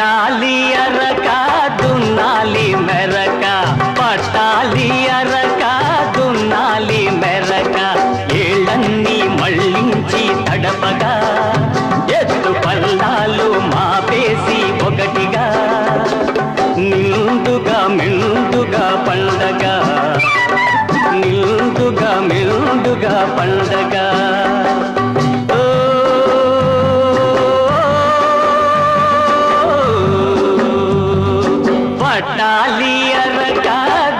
పట్టాలి అరక దున్నాలి మెరక. పట్టాలి అరక దున్నాలి మెరక. ఏళ్ళన్నీ మళ్ళించి తడపగా. ఎత్తు పల్లాలు మాపేసి ఒకటిగా. నిండుగా మెండుగా పండగ. నిండుగా మెండుగా పండగ. పట్టాలి అరక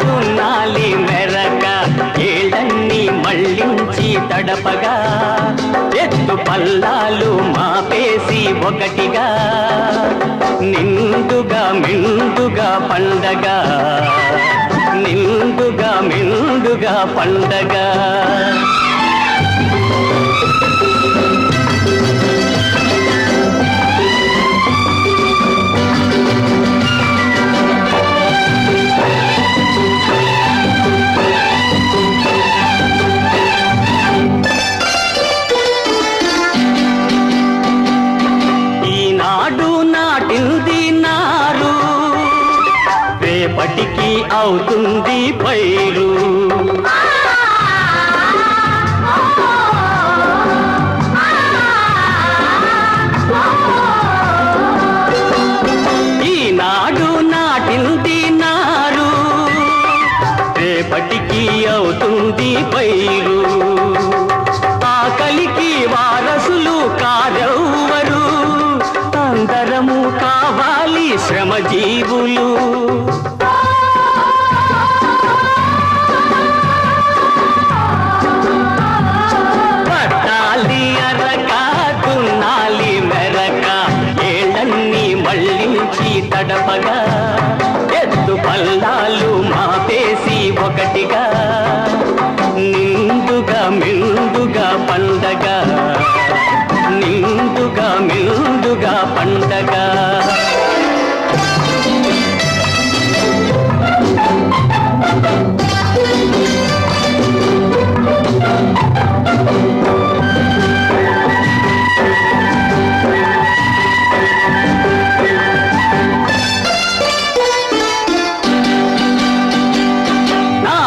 దున్నాలి మెరక ఏళ్ళన్నీ మళ్ళించి తడపగా ఎత్తు పల్లాలు మాపేసి ఒకటిగా నిండుగా మిండుగా పండగ నిండుగా మిండుగా పండగ. రేపటికి అవుతుంది పైరు. ఈనాడు నాటింది నారు రేపటికి అవుతుంది పైరు. ఆకలికి వారసులు కారెవ్వరు అందరము కావాలి శ్రమజీవులు. గడపగా ఎత్తు పల్లాలు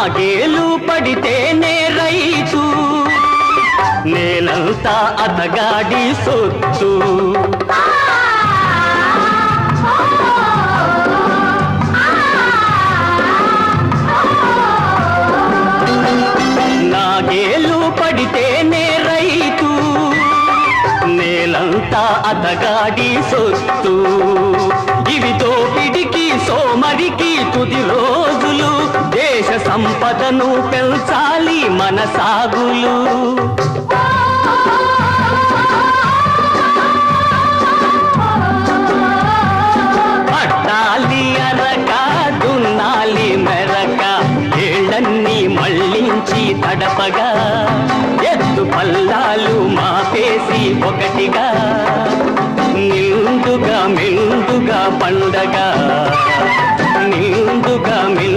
నాగేలు పడితేనే రైచు నేలంతా అతగాడి సొచ్చు నాగేలు పడితేనే రైతు. నేలంతా అతగాడి సొత్తు. ఇవి తోపిడికి సోమరికి తుది రోజులు. సంపదను పెంచాలి మన సాగులు. పట్టాలి అనక దున్నాలి మెరక ఏళ్ళన్నీ మళ్ళించి తడపగా ఎత్తు పల్లాలు మాపేసి ఒకటిగా నిండుగా మెండుగా పండగ నిండుగా మిండుగా